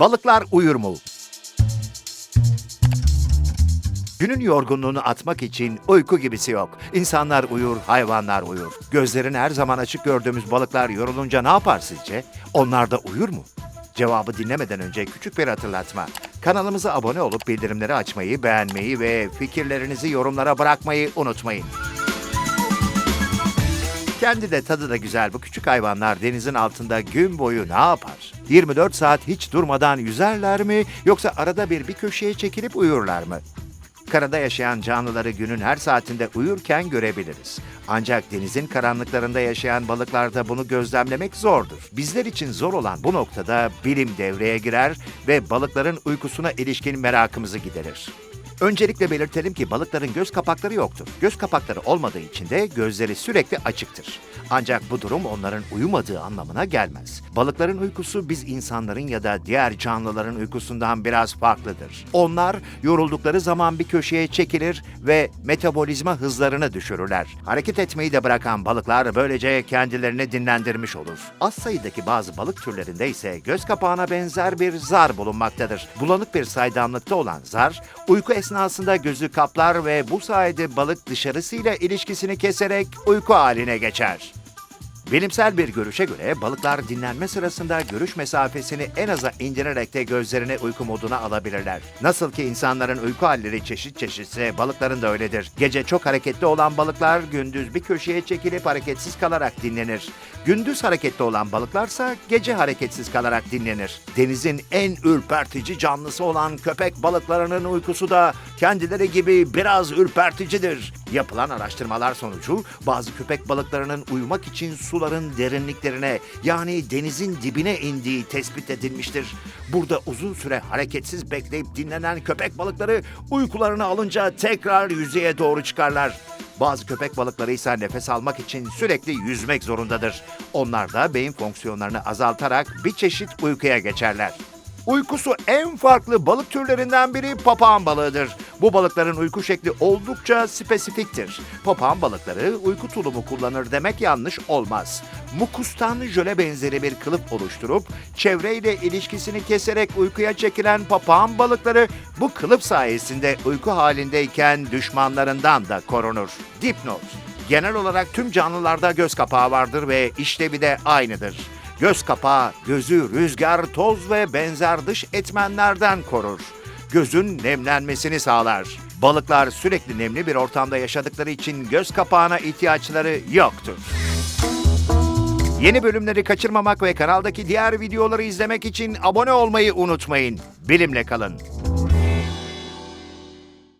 Balıklar uyur mu? Günün yorgunluğunu atmak için uyku gibisi yok. İnsanlar uyur, hayvanlar uyur. Gözlerini her zaman açık gördüğümüz balıklar yorulunca ne yapar sizce? Onlar da uyur mu? Cevabı dinlemeden önce küçük bir hatırlatma. Kanalımıza abone olup bildirimleri açmayı, beğenmeyi ve fikirlerinizi yorumlara bırakmayı unutmayın. Kendi de tadı da güzel bu küçük hayvanlar denizin altında gün boyu ne yapar? 24 saat hiç durmadan yüzerler mi yoksa arada bir bir köşeye çekilip uyurlar mı? Karada yaşayan canlıları günün her saatinde uyurken görebiliriz. Ancak denizin karanlıklarında yaşayan balıklarda bunu gözlemlemek zordur. Bizler için zor olan bu noktada bilim devreye girer ve balıkların uykusuna ilişkin merakımızı giderir. Öncelikle belirtelim ki balıkların göz kapakları yoktur. Göz kapakları olmadığı için de gözleri sürekli açıktır. Ancak bu durum onların uyumadığı anlamına gelmez. Balıkların uykusu biz insanların ya da diğer canlıların uykusundan biraz farklıdır. Onlar yoruldukları zaman bir köşeye çekilir ve metabolizma hızlarını düşürürler. Hareket etmeyi de bırakan balıklar böylece kendilerini dinlendirmiş olur. Az sayıdaki bazı balık türlerinde ise göz kapağına benzer bir zar bulunmaktadır. Bulanık bir saydamlıkta olan zar, uyku esnasında gözü kaplar ve bu sayede balık dışarısıyla ilişkisini keserek uyku haline geçer. Bilimsel bir görüşe göre balıklar dinlenme sırasında görüş mesafesini en aza indirerek de gözlerini uyku moduna alabilirler. Nasıl ki insanların uyku halleri çeşit çeşitse balıkların da öyledir. Gece çok hareketli olan balıklar gündüz bir köşeye çekilip hareketsiz kalarak dinlenir. Gündüz hareketli olan balıklarsa gece hareketsiz kalarak dinlenir. Denizin en ürpertici canlısı olan köpek balıklarının uykusu da kendileri gibi biraz ürperticidir. Yapılan araştırmalar sonucu bazı köpek balıklarının uyumak için suların derinliklerine yani denizin dibine indiği tespit edilmiştir. Burada uzun süre hareketsiz bekleyip dinlenen köpek balıkları uykularını alınca tekrar yüzeye doğru çıkarlar. Bazı köpek balıkları ise nefes almak için sürekli yüzmek zorundadır. Onlar da beyin fonksiyonlarını azaltarak bir çeşit uykuya geçerler. Uykusu en farklı balık türlerinden biri papağan balığıdır. Bu balıkların uyku şekli oldukça spesifiktir. Papağan balıkları uyku tulumu kullanır demek yanlış olmaz. Mukustan jöle benzeri bir kılıf oluşturup çevreyle ilişkisini keserek uykuya çekilen papağan balıkları bu kılıf sayesinde uyku halindeyken düşmanlarından da korunur. Dipnot Genel olarak tüm canlılarda göz kapağı vardır ve işlevi de aynıdır. Göz kapağı gözü rüzgar, toz ve benzer dış etmenlerden korur. Gözün nemlenmesini sağlar. Balıklar sürekli nemli bir ortamda yaşadıkları için göz kapağına ihtiyaçları yoktur. Yeni bölümleri kaçırmamak ve kanaldaki diğer videoları izlemek için abone olmayı unutmayın. Bilimle kalın.